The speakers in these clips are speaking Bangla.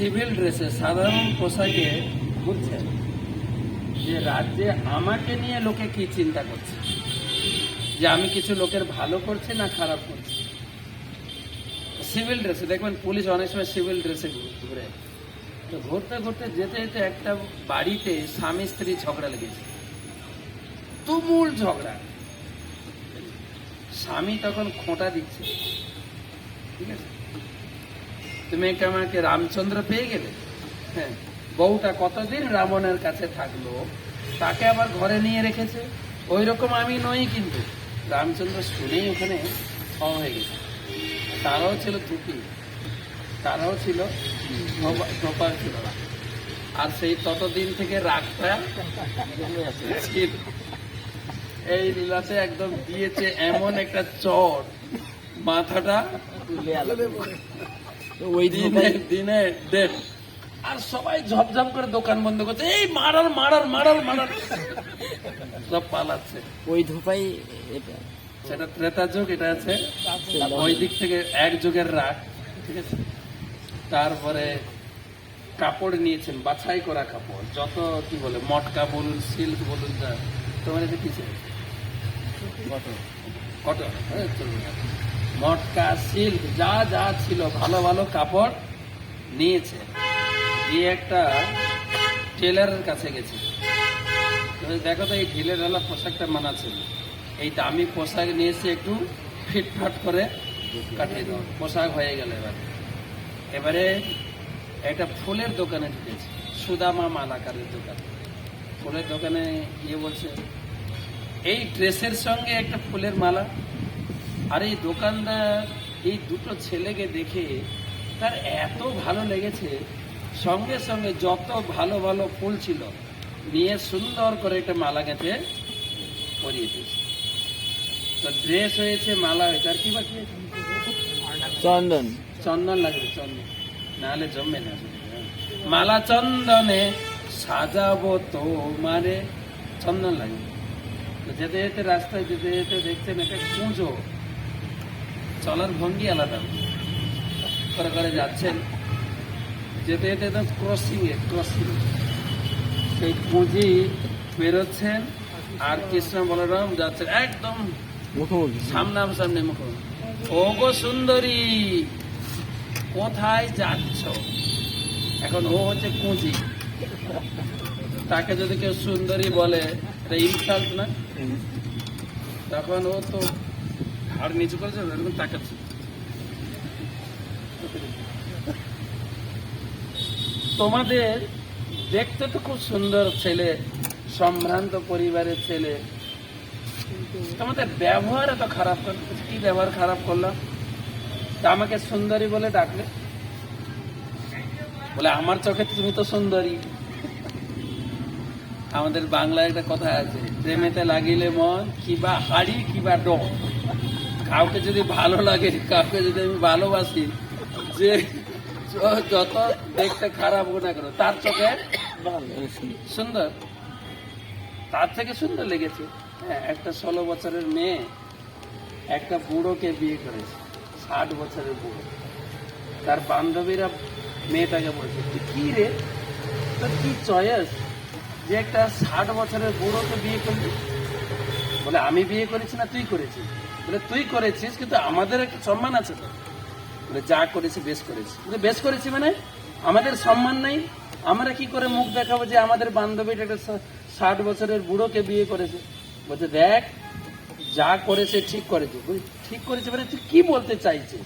সিভিল ড্রেসে সাধারণ পোশাকে ঘুরছেন যে রাজ্যে আমাকে নিয়ে লোকে কি চিন্তা করছে? যে আমি কিছু লোকের ভালো করছি না খারাপ করছি? সিভিল ড্রেসে, দেখবেন পুলিশ অনেক সময় সিভিল ড্রেসে ঘুরে। তো ঘুরতে ঘুরতে যেতে যেতে একটা বাড়িতে স্বামী স্ত্রী ঝগড়া লেগেছে। তুমুল ঝগড়া। স্বামী তখন খোঁটা দিচ্ছে। ঠিক আছে? তুমি আমাকে রামচন্দ্র পেয়ে গেলে? হ্যাঁ বউটা কতদিন রাবণের কাছে থাকল, তাকে আবার ঘরে নিয়ে রেখেছে? ওই রকম আমি নই কিন্তু। রামচন্দ্র শুনেই ওখানে হয়ে গেছে। তারাও ছিল তুকি তারাও ছিল ধোপা ছিল আর সেই ততদিন থেকে রাগটা ছিল। এই লীলাতে একদম দিয়েছে এমন একটা চর, মাথাটা ওই দিনে দিনে ডেট আর সবাই ঝপঝপ করে দোকান বন্ধ করছে। এই মারার মারার মারার মারার। সব পালাচ্ছে। ওই ধোপাই এটা। সেটা ত্রেতা যুগ এটা আছে। ওই দিক থেকে এক যুগের রাগ ঠিক আছে? তারপরে কাপড় নিয়েছেন বাছাই করা কাপড়। যত কি বলে মটকা বলুন সিল্ক বলুন যা। তোমার এতে কি ছিল? কটন। কটন। হ্যাঁ, চলবে। মটকা সিল্ক যা যা ছিল, ভালো ভালো কাপড় নিয়েছে। দিয়ে একটা টেলারের কাছে গেছে। দেখো তো, এই ঢিলে ঢালা পোশাকটা মানাচ্ছে। এই দামি পোশাক নিয়ে এসে একটু ফিটফাট করে কাটিয়ে দাও পোশাক হয়ে গেল এবার। এবারে একটা ফুলের দোকানে ঢুকেছে। সুদামা মালাকারের দোকান। ফুলের দোকানে গিয়ে বলছে, এই ড্রেসের সঙ্গে একটা ফুলের মালা আর এই দোকানদার এই দুটো ছেলেকে দেখে তার এত ভালো লেগেছে সঙ্গে সঙ্গে যত ভালো ভালো ফুল ছিল নিয়ে সুন্দর করে একটা মালা গেঁথে পরিয়ে দিয়েছে। তো ড্রেস হয়েছে মালা হয়েছে আর কি বাকি চন্দন। চন্দন লাগবে চন্দন। নাহলে জমবে না। মালা চন্দনে সাজাবো তো তোমারে। চন্দন লাগবে। তো যেতে যেতে রাস্তায় যেতে যেতে দেখছেন একটা কুঁজো। চলার ভঙ্গি আলাদা। করে করে যাচ্ছেন। যেতে যেতে ক্রসিং এ ক্রসিং সেই পুঁজি বেরোচ্ছেন আর কৃষ্ণ বলরাম যাচ্ছেন একদম মুখোমুখি। সামনাম সামনে মুখ ও গো সুন্দরী কোথায় যাচ্ছ? এখন ও হচ্ছে কুঁজি তাকে যদি কেউ সুন্দরী বলে এটা ইনসাল্ট না? তখন ও তো আর নিচু করেছে এরকম তাকাচ্ছে। তোমাদের দেখতে তো খুব সুন্দর ছেলে, সম্ভ্রান্ত পরিবারের ছেলে। তোমাদের ব্যবহার এত খারাপ কি ব্যবহার খারাপ করলাম? তা আমাকে সুন্দরী বলে ডাকলে? বলে, আমার চোখে তুমি তো সুন্দরী। আমাদের বাংলায় একটা কথা আছে, প্রেমেতে লাগিলে মন কিবা হাড়ি কিবা ডক। কাউকে যদি ভালো লাগে, কাউকে যদি আমি ভালোবাসি, যে যত দেখতে খারাপ হোক না কেন, তার চোখে সুন্দর। তার থেকে সুন্দর লেগেছে। হ্যাঁ একটা ষোলো বছরের মেয়ে, একটা বুড়োকে বিয়ে করেছে, ষাট বছরের বুড়ো। তার বান্ধবীরা মেয়েটাকে বলছে, "তুই কি রে? তোর কি চয়েস যে একটা ষাট বছরের বুড়োকে বিয়ে করলি? বলে, আমি বিয়ে করেছি না, তুই করেছিস? বলে তুই করেছিস কিন্তু আমাদের একটা সম্মান আছে তো বলে যা করেছি বেশ করেছি। বলে, বেশ করেছি মানে? আমাদের সম্মান নেই? আমরা কি করে মুখ দেখাবো যে আমাদের বান্ধবীটা একটা ষাট বছরের বুড়োকে বিয়ে করেছে? বলছে দেখ যা করেছে ঠিক করেছে। ঠিক করেছে মানে তুই কি বলতে চাইছিস?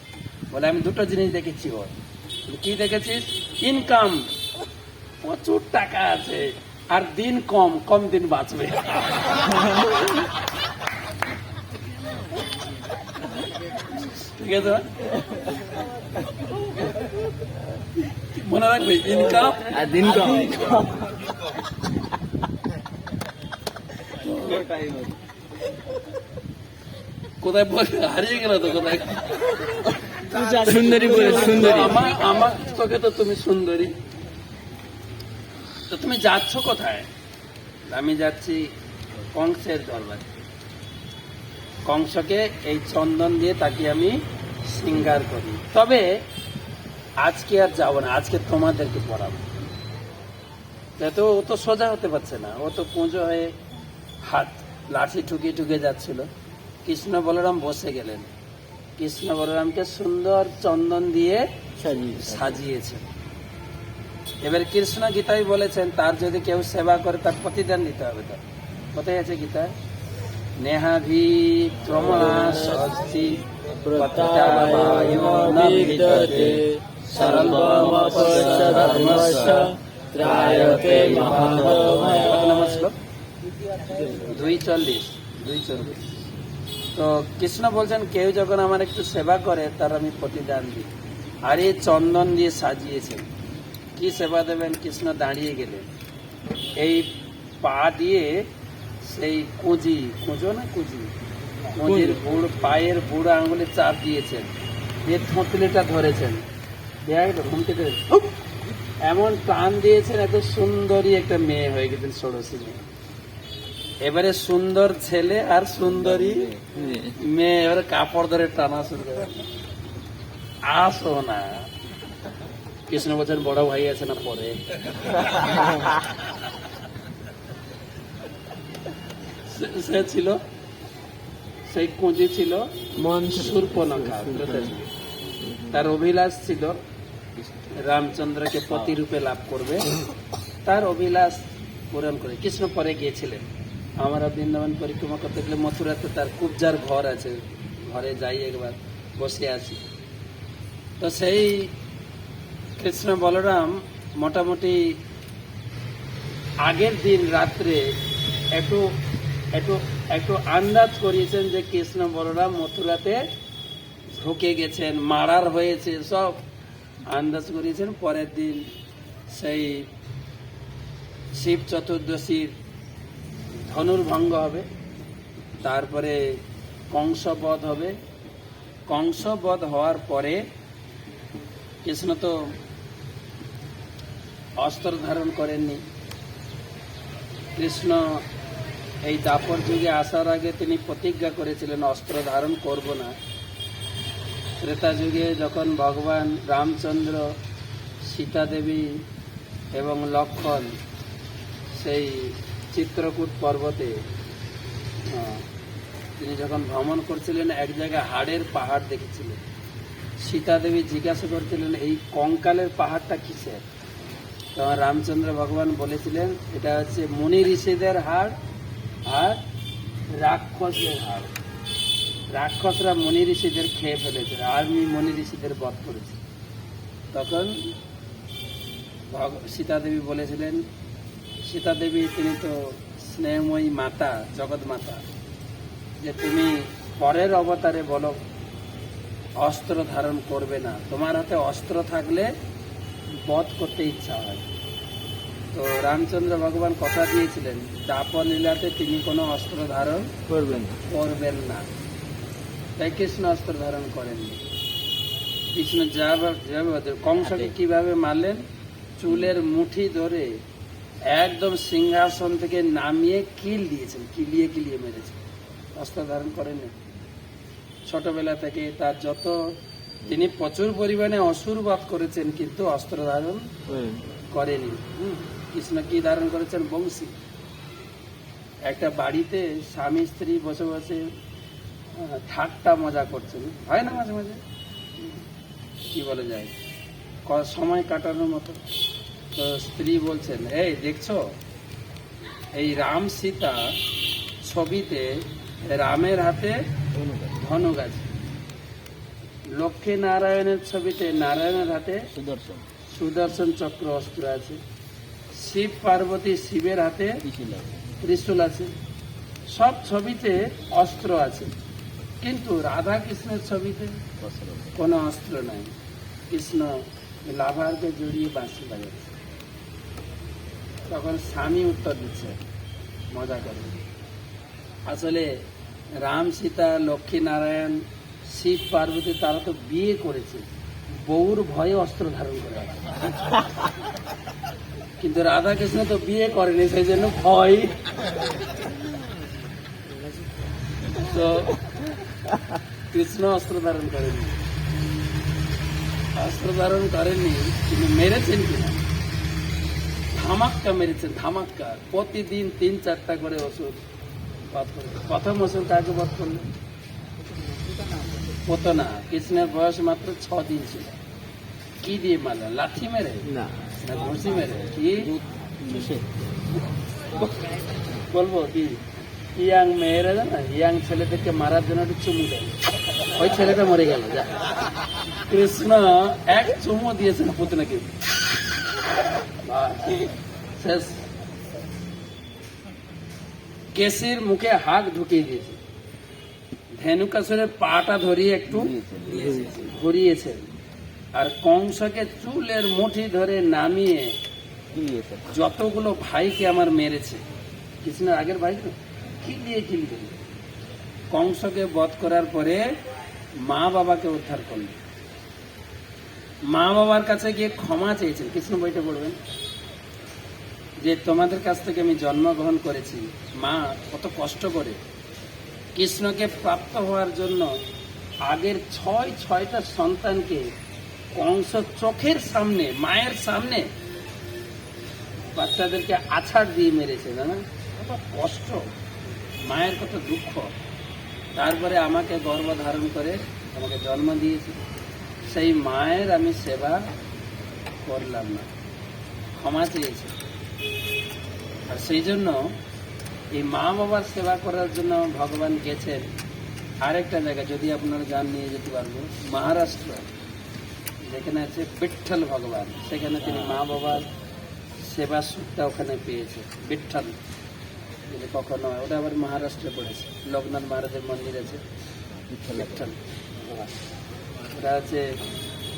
বলে আমি দুটো জিনিস দেখেছি ওর কি দেখেছিস? ইনকাম প্রচুর টাকা আছে আর দিন কম কম দিন বাঁচবে। ঠিক আছে মনে রাখবে ইনকাম আর দিন কোথায় বলে? হারিয়ে গেল তো কোথায়? সুন্দরী বলে সুন্দরী। আমার আমার চোখে তো তুমি সুন্দরী। তো তুমি যাচ্ছ কোথায়? আমি যাচ্ছি কংসের দরবারে। কংসকে এই চন্দন দিয়ে তাকে আমি সিঙ্গার করি। তবে আজকে আর যাব না আজকে তোমাদেরকে পড়াবো। তা ও তো সোজা হতে পারছে না ও তো পুজো হয়ে হাত লাঠি ঠুকিয়ে ঠুকে যাচ্ছিল। কৃষ্ণ বলরাম বসে গেলেন। কৃষ্ণ বলরামকে সুন্দর চন্দন দিয়ে সাজিয়ে সাজিয়েছেন এবার কৃষ্ণ গীতায় বলেছেন তার যদি কেউ সেবা করে তার প্রতিদান দিতে হবে তার। কোথায় আছে গীতা প্রত্যাবায়ুর্বিদ্যতে সর্বমপশ্চ ধর্মস্য ত্রায়তে মহাধময় কত দুই চল্লিশ দুই চল্লিশ তো কৃষ্ণ বলছেন কেউ যখন আমার একটু সেবা করে তার আমি প্রতিদান দিই। আর এই চন্দন দিয়ে সাজিয়েছেন। কি সেবা দেবেন? কৃষ্ণ দাঁড়িয়ে গেলেন। এই পা দিয়ে সেই কুঁজি কুঁজো না কুঁজি? কুঁজির বুড় পায়ের বুড়ো আঙুলে চাপ দিয়েছেন। দিয়ে থতলিটা ধরেছেন। দেখ ঘুমতে ধরে এমন টান দিয়েছেন এত সুন্দরী একটা মেয়ে হয়ে গেছেন ষোড়শী মেয়ে। এবারে সুন্দর ছেলে আর সুন্দরী মেয়ে এবারে কাপড় ধরে টানা শুরু করে আসো না। কৃষ্ণ বলছেন বড় ভাই আছে না পরে? সে- ছিল সেই কুঁজি ছিল সুর্পনখা তার অভিলাষ ছিল রামচন্দ্রকে প্রতিরূপে লাভ করবে। তার অভিলাষ পূরণ করে কৃষ্ণ পরে গিয়েছিলেন। আমরা বৃন্দাবন পরিক্রমা করতে গেলে মথুরাতে তার কুবজার ঘর আছে। ঘরে যাই একবার বসে আছি। তো সেই কৃষ্ণ বলরাম মোটামুটি আগের দিন রাত্রে একটু একটু একটু আন্দাজ করিয়েছেন যে কৃষ্ণ বলরাম মথুরাতে ঢুকে গেছেন, মারার হয়েছে, সব আন্দাজ করিয়েছেন। পরের দিন সেই শিব চতুর্দশীর ধনুর্ভঙ্গ হবে, তারপরে কংসবধ হবে। কংসবধ হওয়ার পরে কৃষ্ণ তো অস্ত্র ধারণ করেননি। কৃষ্ণ এই দাপর যুগে আসার আগে তিনি প্রতিজ্ঞা করেছিলেন, অস্ত্র ধারণ করব না। ত্রেতা যুগে যখন ভগবান রামচন্দ্র সীতা দেবী এবং লক্ষণ সেই চিত্রকূট পর্বতে তিনি যখন ভ্রমণ করছিলেন, এক জায়গায় হাড়ের পাহাড় দেখেছিলেন। সীতা দেবী জিজ্ঞাসা করছিলেন, এই কঙ্কালের পাহাড়টা কিসের? তখন রামচন্দ্র ভগবান বলেছিলেন, এটা হচ্ছে মুনি ঋষিদের হাড় আর রাক্ষসের হাড় রাক্ষসরা মনি ঋষিদের খেয়ে ফেলেছে আর আমি মনি ঋষিদের বধ করেছি। তখন ভগ- সীতা দেবী বলেছিলেন সীতা দেবী তিনি তো স্নেহময়ী মাতা, জগৎ মাতা। যে তুমি পরের অবতারে বলো, অস্ত্র ধারণ করবে না। তোমার হাতে অস্ত্র থাকলে বধ করতে ইচ্ছা হয়। তো রামচন্দ্র ভগবান কথা দিয়েছিলেন দাপর লীলাতে তিনি কোনো অস্ত্র ধারণ করবেন না। করবেন না। তাই কৃষ্ণ অস্ত্র ধারণ করেননি। কৃষ্ণ যা- যেভাবে কংসকে কীভাবে মারলেন? চুলের মুঠি ধরে একদম সিংহাসন থেকে নামিয়ে কিল দিয়েছেন কিলিয়ে কিলিয়ে মেরেছেন। অস্ত্র ধারণ করেননি। ছোটবেলা থেকে তার যত তিনি প্রচুর পরিমাণে অসুর বধ করেছেন কিন্তু অস্ত্র ধারণ করেন। কৃষ্ণ কি ধারণ করেছেন বংশী। একটা বাড়িতে স্বামী স্ত্রী বসে বসে ঠাট্টা মজা করছেন। হয় না মাঝে মাঝে? কি বলে যায়? ক- সময় কাটানোর মতো। তো স্ত্রী বলছেন এই দেখছ? এই রাম সীতা ছবিতে রামের হাতে ধনুক আছে। লক্ষ্মী নারায়ণের ছবিতে নারায়ণের হাতে সুদর্শন। সুদর্শন চক্র অস্ত্র আছে। শিব পার্বতী শিবের হাতে ত্রিশূল আছে। সব ছবিতে অস্ত্র আছে। কিন্তু রাধা কৃষ্ণের ছবিতে কোনো অস্ত্র নাই। কৃষ্ণ লাভারকে জড়িয়ে বাঁশি বাজাচ্ছে। তখন স্বামী উত্তর দিচ্ছে, মজা করে। আসলে রাম সীতা, লক্ষ্মী নারায়ণ, শিব পার্বতী তারা তো বিয়ে করেছে। বউর ভয়ে অস্ত্র ধারণ করে। কিন্তু রাধা কৃষ্ণ তো বিয়ে করেনি, সেই জন্য ভয়। তো কৃষ্ণ অস্ত্র ধারণ করেনি। অস্ত্র ধারণ করেনি তিনি মেরেছেন কিনা? ধামাক্কা মেরেছেন, ধামাক্কা। প্রতিদিন তিন, চারটা করে ওষুধ প্রথম ওষুধ কাকে বধ করলেন? পোতনা। কৃষ্ণের বয়স মাত্র ছ দিন ছিল। কি দিয়ে মারলেন? লাঠি মেরে? না না। কি বলব কি ইয়াং মেয়েরা জানা ইয়াং ছেলেদেরকে মারার জন্য একটু চুমু দেয় ওই ছেলেটা মরে গেল। যা কৃষ্ণ এক চুমু দিয়েছেন পুতনাকে। শেষ কেসির মুখে হাক ঢুকিয়ে দিয়েছে। ধেনুকাসুরের পাটা ধরিয়ে একটু ঘুরিয়েছেন আর কংসকে চুলের মুঠি ধরে নামিয়ে যতগুলো ভাইকে আমার মেরেছে। কৃষ্ণের আগের ভাই তো? কিলিয়ে কিলিয়ে। কংসকে বধ করার পরে মা বাবাকে উদ্ধার করলেন। মা বাবার কাছে গিয়ে ক্ষমা চেয়েছেন। কৃষ্ণ বইটা পড়বেন? যে তোমাদের কাছ থেকে আমি জন্মগ্রহণ করেছি। মা কত কষ্ট করে কৃষ্ণকে প্রাপ্ত হওয়ার জন্য আগের ছয় ছয়টা সন্তানকে কংস চোখের সামনে, মায়ের সামনে বাচ্চাদেরকে আছাড় দিয়ে মেরেছে, জানা? কত কষ্ট, মায়ের কত দুঃখ। তারপরে আমাকে গর্ভ ধারণ করে আমাকে জন্ম দিয়েছে। সেই মায়ের আমি সেবা করলাম না, ক্ষমা চেয়েছে। আর সেই জন্য এই মা বাবার সেবা করার জন্য ভগবান গেছেন আরেকটা জায়গা যদি আপনারা যান নিয়ে যেতে পারব, মহারাষ্ট্র। যেখানে আছে বিঠ্ঠল ভগবান সেখানে তিনি মা বাবার সেবা সুখটা ওখানে পেয়েছে বিঠ্ঠল। যদি কখনো হয়, ওটা আবার মহারাষ্ট্রে পড়েছে। লোকনাথ মহারাজের মন্দির আছে। বিঠ্ঠল ওটা আছে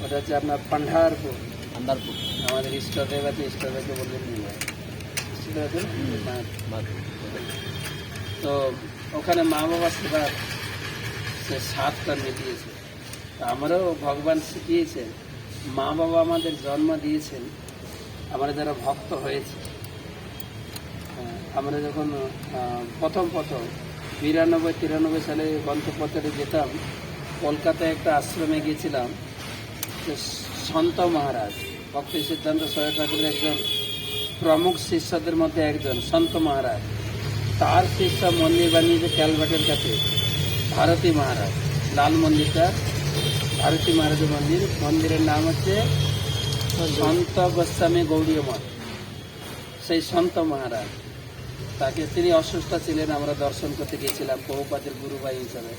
ওটা হচ্ছে আপনার পান্ডারপুর আন্দারপুর আমাদের ইষ্টদেব আছে ইষ্টদেবকে বললেন নিয়ে? হ্যাঁ। তো ওখানে মা বাবা সেবার সে মিটিয়েছে। তো আমারও ভগবান শিখিয়েছেন। মা বাবা আমাদের জন্ম দিয়েছেন আমরা যারা ভক্ত হয়েছে হ্যাঁ, আমরা যখন প্রথম প্রথম বিরানব্বই তিরানব্বই সালে গ্রন্থপত্রে যেতাম কলকাতায় একটা আশ্রমে গিয়েছিলাম সন্ত মহারাজ ভক্তি সিদ্ধান্ত সহায় ঠাকুরের একজন প্রমুখ শিষ্যদের মধ্যে একজন সন্ত মহারাজ। তার শিষ্য মন্দির বানিয়েছে ক্যালভাটের কাছে ভারতী মহারাজ লাল মন্দিরটা। ভারতী মহারাজের মন্দির, মন্দিরের নাম হচ্ছে সন্ত গোস্বামী গৌড়ীয় মঠ। সেই সন্ত মহারাজ, তাকে তিনি অসুস্থ ছিলেন, আমরা দর্শন করতে গিয়েছিলাম বহুপাতের গুরু ভাই হিসাবে।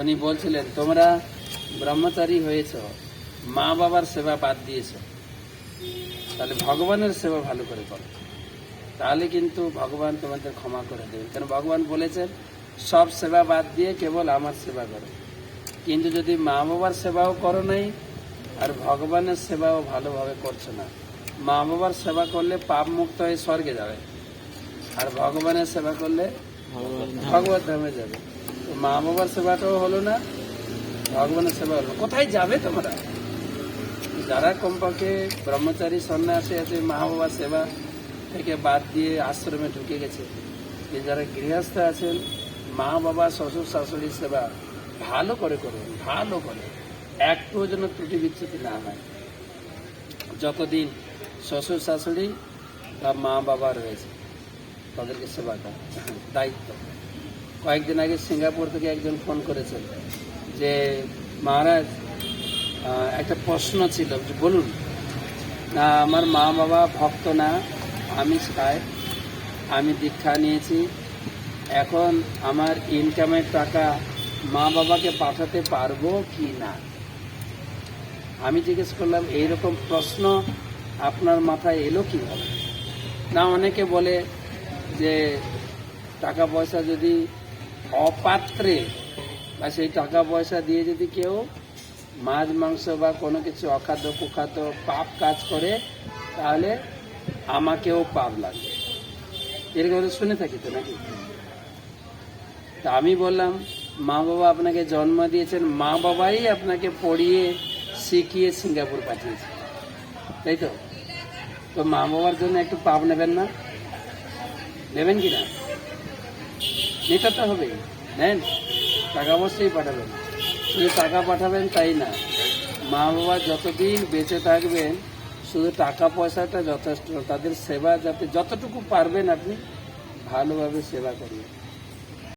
উনি বলছিলেন, তোমরা ব্রহ্মচারী হয়েছ, মা বাবার সেবা বাদ দিয়েছ। তাহলে ভগবানের সেবা ভালো করে করো। তাহলে কিন্তু ভগবান তোমাদের ক্ষমা করে দেবেন। কারণ ভগবান বলেছেন, সব সেবা বাদ দিয়ে কেবল আমার সেবা করো। কিন্তু যদি মা বাবার সেবাও করো নাই, আর ভগবানের সেবাও ভালোভাবে করছ না। মা বাবার সেবা করলে পাপ মুক্ত হয়ে স্বর্গে যাবে। আর ভগবানের সেবা করলে ভগবত ধামে যাবে। তো মা বাবার সেবাটাও হলো না, ভগবানের সেবা হলো কোথায় যাবে তোমরা? যারা কমপক্ষে ব্রহ্মচারী সন্ন্যাসী আছে, মা বাবার সেবা থেকে বাদ দিয়ে আশ্রমে ঢুকে গেছে। যে যারা গৃহস্থ আছেন, মা বাবা, শ্বশুর শাশুড়ির সেবা ভালো করে করুন, ভালো করে। একটুও যেন ত্রুটি বিচ্ছুতি না হয়। যতদিন শ্বশুর শাশুড়ি বা মা বাবা রয়েছে, তাদেরকে সেবা করা, দায়িত্ব। কয়েকদিন আগে সিঙ্গাপুর থেকে একজন ফোন করেছেন যে, মহারাজ একটা প্রশ্ন ছিল, যে বলুন, না, আমার মা বাবা ভক্ত না, আমি খাই আমি দীক্ষা নিয়েছি, এখন আমার ইনকামের টাকা মা বাবাকে পাঠাতে পারব কি না? আমি জিজ্ঞেস করলাম, এইরকম প্রশ্ন আপনার মাথায় এলো কীভাবে না, অনেকে বলে যে টাকা পয়সা যদি অপাত্রে বা সেই টাকা পয়সা দিয়ে যদি কেউ মাছ, মাংস বা কোনো কিছু অখাদ্য, কুখাদ্য, পাপ কাজ করে, তাহলে আমাকেও পাপ লাগবে। এরকম শুনে থাকি তো নাকি? তা আমি বললাম মা বাবা আপনাকে জন্ম দিয়েছেন মা বাবাই আপনাকে পড়িয়ে শিখিয়ে সিঙ্গাপুর পাঠিয়েছে। তাই তো? তো মা বাবার জন্য একটু পাপ নেবেন না? নেবেন কি না? নিতে তো হবেই। নেন, টাকা অবশ্যই পাঠাবেন। শুধু টাকা পাঠাবেন তাই না। মা বাবা যতদিন বেঁচে থাকবেন, শুধু টাকা পয়সাটা যথেষ্ট, তাদের সেবা যাতে যতটুকু পারবেন আপনি, ভালোভাবে সেবা করবেন।